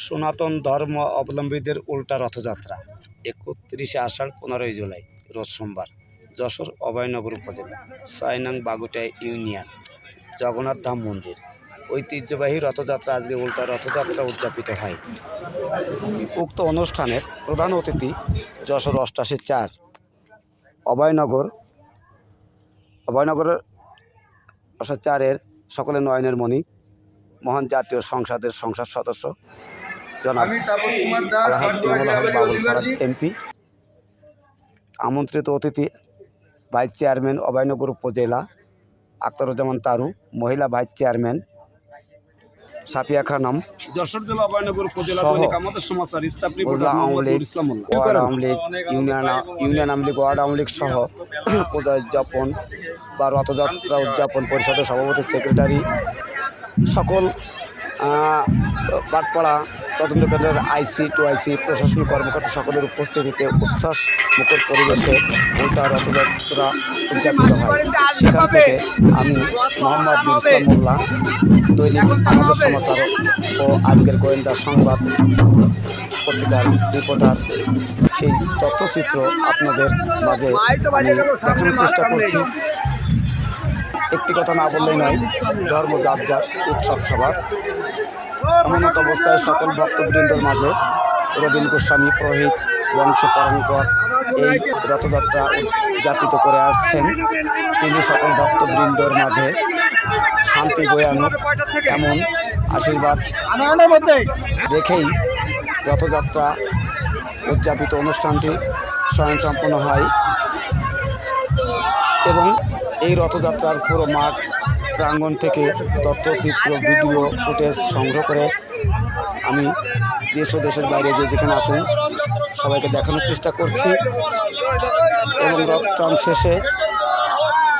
সনাতন ধর্ম অবলম্বীদের উল্টা রথযাত্রা, একত্রিশে আষাঢ় পনেরোই জুলাই, রোজ সোমবার, যশোর অভয়নগর উপজেলা, সাইনাং বাগুটাই ইউনিয়ন, জগন্নাথ ধাম মন্দির। ঐতিহ্যবাহী রথযাত্রা আজকে উল্টা রথযাত্রা উদযাপিত হয়। উক্ত অনুষ্ঠানের প্রধান অতিথি যশোর অষ্টাশি চার, অভয়নগর, অভয়নগরের অষ্টাশি চারের সকলে নয়নের মণি, মহান জাতীয় সংসদের সংসদ সদস্য জনাব আলহাজ বাবুল ফরাজ এমপি আমন্ত্রিত অতিথি ভাইস চেয়ারম্যান অভয়নগর উপজেলা আখতারুজ্জামান তারু মহিলা ভাইস চেয়ারম্যান সাফিয়া খানম যশোর জেলা অভয়নগর উপজেলা Dainik Amader Samachar staff reporter Mohammad League Nur Islam Molla. Ward Awami League union union Awami League ward Awami League সহ পূজা উদযাপন বা রথযাত্রা উদযাপন পরিষদের সভাপতি সেক্রেটারি সকল বাটপাড়া তদন্ত কেন্দ্রের আইসি টু আইসি প্রশাসনিক কর্মকর্তা সকলের উপস্থিতিতে উচ্ছ্বাস মুখর পরিবেশে উল্টা রথযাত্রা উদযাপিত হয়। সেখান থেকে আমি মোহাম্মদ ইসলাম মোল্লা, দৈনিক আমাদের সমাচার ও আজকের গোয়েন্দা সংবাদ পত্রিকার রিপোর্টার। সেই তথ্যচিত্র আপনাদের মাঝে চেষ্টা করছি। একটি কথা না বললেই নয়, ধর্ম যার যার, উৎসব সবার। এমনত অবস্থায় সকল ভক্তবৃন্দর মাঝে রবীন গোস্বামী পুরোহিত বংশ পরম্পর এই রথযাত্রা উদযাপিত করে আসছেন। তিনি সকল ভক্তবৃন্দর মাঝে শান্তি বয়ে আনুক এমন আশীর্বাদ রেখেই রথযাত্রা উদযাপিত অনুষ্ঠানটি স্বয়ং সম্পন্ন হয় এবং এই রথযাত্রার পুরো মাঠ প্রাঙ্গণ থেকে তথ্যচিত্র ভিডিও, ফুটেজ সংগ্রহ করে আমি দেশ ও দেশের বাইরে যে যেখানে আছেন, সবাইকে দেখানোর চেষ্টা করছি। এবং রথটান শেষে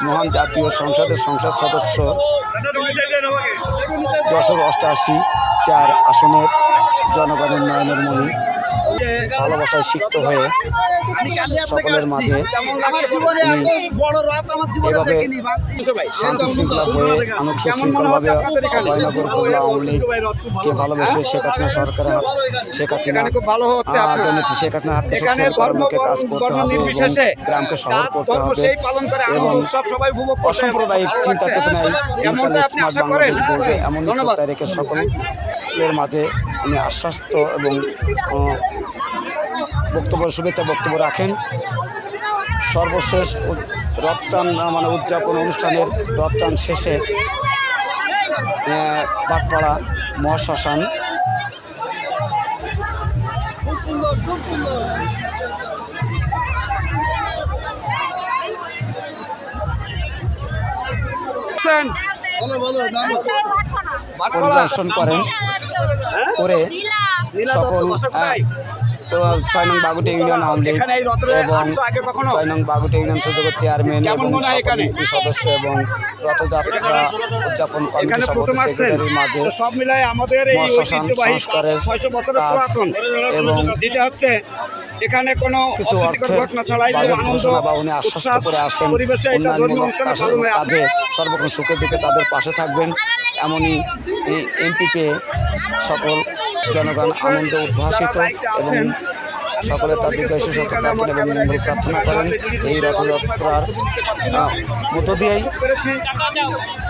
মহান জাতীয় সংসদের সংসদ সদস্য যশোর অষ্টআশি চার আসনের জনগণের নয়নের মণি ভালোবাসায় সিক্ত হয়ে সকলের মাঝে শান্তি শৃঙ্খলা হয়ে আনুক শৃঙ্খলভাবে অভয়নগর আওয়ামী ভালোবেসে শেখ হাসিনা সরকারের শেখ হাসিনা খুব ভালো হচ্ছে আহ, আপনার জননেত্রী শেখ হাসিনা এখানে শক্তিশালী কাজ করতে হবে নির্বিশেষে গ্রামকে শহর করতে হবে সেই পালন করে এবং উৎসব সবাই উপভোগ করতে অসাম্প্রদায়িক চিন্তা চেতনায় এমনটা আপনি আশা করেন। এমন ধন্যবাদ। প্রত্যয় রেখে সকলের মাঝে উনি আশ্বাস্ত এবং বক্তব্য শুভেচ্ছা বক্তব্য রাখেন। সর্বশেষ আহ, মানে উদযাপন অনুষ্ঠানের রথটান শেষে বাগপাড়া মহাশ্মশান। পরিদর্শন করেন করে সকল তো ছয় নং বাগুটি ইউনিয়ন আওয়ামী লীগ এবং কখনো? ছয় নং বাগুটি ইউনিয়ন সদস্য চেয়ারম্যান এবং সদস্য এবং রথযাত্রা উদযাপন সেক্রেটারির মাঝে সব মিলাই আমাদের এই ঐতিহ্যবাহী সংস্কারের বছরের পুরাতন এবং যেটা হচ্ছে এখানে কোনো অপ্রীতিকর ঘটনা ছাড়াই আনন্দ পরিবেশে এটা ধর্মীয় অনুষ্ঠানে পালন হয় সর্বক্ষণ সুখের দিকে তাদের পাশে থাকবেন। এমনই এমপিকে সকল জনগণ আনন্দ উদ্ভাসিত এবং সকলে তার দীর্ঘায়ু সুস্বাস্থ্য প্রার্থনা এবং মঙ্গল প্রার্থনা করেন। এই রথযাত্রার মধ্য দিয়েই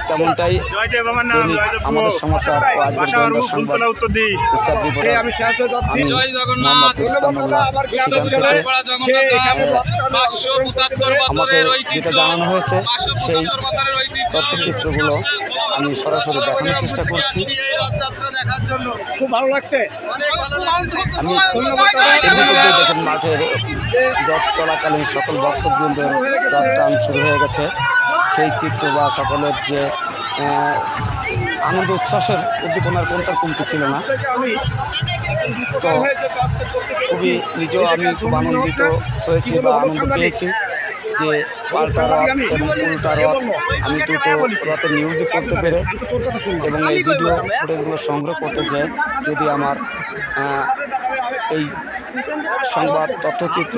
তেমনটাই আমাদের রিপোর্টার আমি শেষ হয়ে যাচ্ছি। জয় জগন্নাথ। আমাকে যেটা জানানো হয়েছে সেই তথ্যচিত্রগুলো আমি সরাসরি দেখানোর চেষ্টা করছি। এই রথযাত্রা দেখার জন্য। খুব ভালো লাগছে। অনেক ভালো লাগছে। আমি। দেখেন মাঠের রথ চলাকালীন সকল ভক্তবৃন্দের রথ টান শুরু হয়ে গেছে। সেই চিত্র বা সকলের যে আনন্দ উচ্ছ্বাসের উদ্দীপনার কোনটার কমতি ছিল না। তো খুবই নিজেও আমি খুব আনন্দিত হয়েছি বা আনন্দ পেয়েছি যে পাল্টা রথ এবং উল্টা রথ আমি দুটো রথের মিউজিক করতে পেরে এবং এই ভিডিও ফুটেজগুলো সংগ্রহ করতে চাই। যদি আমার এই সংবাদ তথ্যচিত্র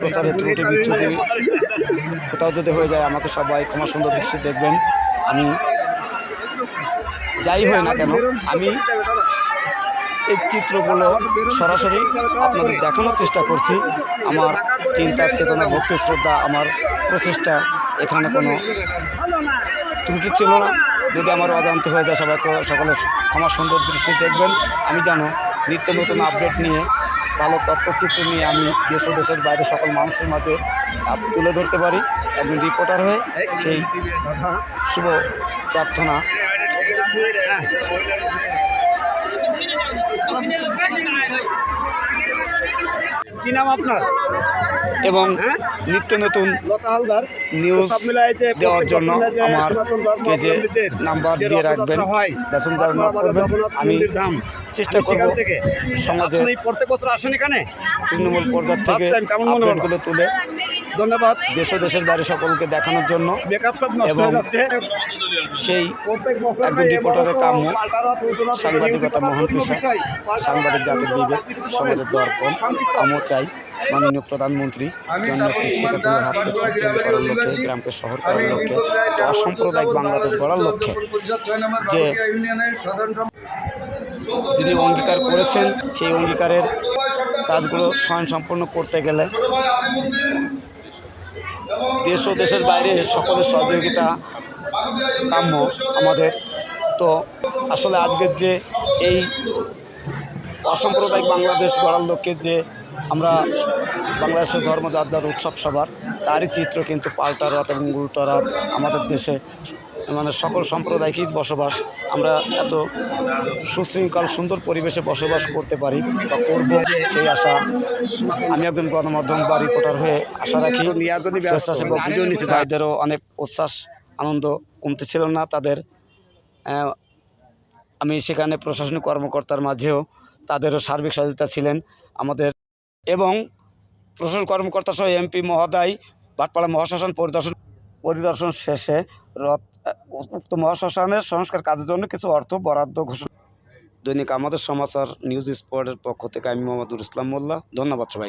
প্রচারের ত্রুটি বিচ্ছুটি কোথাও যদি হয়ে যায় আমাকে সবাই ক্ষমা সুন্দর দৃষ্টি দেখবেন। আমি যাই হই না কেন আমি এই চিত্রগুলো সরাসরি আপনাদের দেখানোর চেষ্টা করছি। আমার চিন্তা চেতনা ভক্তি শ্রদ্ধা আমার প্রচেষ্টা এখানে কোনো ত্রুটি ছিল না। যদি আমার অজান্ত হয়ে যায় সবাই তো সকলে আমার সুন্দর দৃষ্টি দেখবেন। আমি জানো নিত্য নতুন আপডেট নিয়ে ভালো তথ্যচিত্র নিয়ে আমি দেশ ও দেশের বাইরে সকল মানুষের মাঝে আপ- তুলে ধরতে পারি। একজন রিপোর্টার হয়ে সেই শুভ প্রার্থনা। কি নাম আপনার? এবং হ্যাঁ? নিত্য নতুন লতা হালদার। নিউজ সব মিলাইছে দেওয়ার জন্য আমার সনাতন ধর্ম কে যে অবলম্বীদের নাম্বার দিয়ে রাখবেন। হয় আমি ধাম। চেষ্টা করব থেকে সমাজে আপনি প্রত্যেক বছর আসেন এখানে? তৃণমূল পর্দার থেকে time কেমন মনে হলো? তুলে ধন্যবাদ। দেশ ও দেশের বাইরে সকলকে দেখানোর জন্য। মেকআপ সব নষ্ট হয়ে যাচ্ছে। সেই প্রত্যেক বছর একজন রিপোর্টারের কাম্য সাংবাদিকতা মহান পেশা সাংবাদিক জাতির বিবেক সমাজের দর্পণ আমও চাই মাননীয় প্রধানমন্ত্রী করার লক্ষ্যে গ্রামকে শহর করার লক্ষ্যে অসাম্প্রদায়িক বাংলাদেশ গড়ার লক্ষ্যে যে যিনি অঙ্গীকার করেছেন সেই অঙ্গীকারের কাজগুলো স্বয়ং সম্পন্ন করতে গেলে দেশ ও দেশের বাইরে সকলের সহযোগিতা কাম্য আমাদের। তো আসলে আজকের যে এই অসাম্প্রদায়িক বাংলাদেশ গড়ার লক্ষ্যে যে আমরা বাংলাদেশের ধর্ম যার যার উৎসব সবার তারই চিত্র কিন্তু পাল্টা রথ এবং উল্টা রথ আমাদের দেশে মানে সকল সম্প্রদায়কেই বসবাস আমরা এত সুশৃঙ্খল সুন্দর পরিবেশে বসবাস করতে পারি বা করব সেই আশা আমি একজন গণমাধ্যম বা রিপোর্টার হয়ে আশা রাখি। স্বেচ্ছাসেবক ভাইদেরও অনেক উচ্ছ্বাস আনন্দ কমতে ছিল না তাদের। আমি সেখানে প্রশাসনিক কর্মকর্তার মাঝেও তাদেরও সার্বিক সহযোগিতা ছিলেন আমাদের। এবং প্রশাসন কর্মকর্তা সহ এমপি মহোদয় ভাটপাড়া মহাশ্মশান পরিদর্শন পরিদর্শন শেষে রথ উক্ত মহাশ্মশানের সংস্কার কাজের জন্য কিছু অর্থ বরাদ্দ ঘোষণা দৈনিক আমাদের সমাচার নিউজ স্পোর্টের পক্ষ থেকে আমি মোহাম্মদুল ইসলাম মোল্লা। ধন্যবাদ সবাইকে।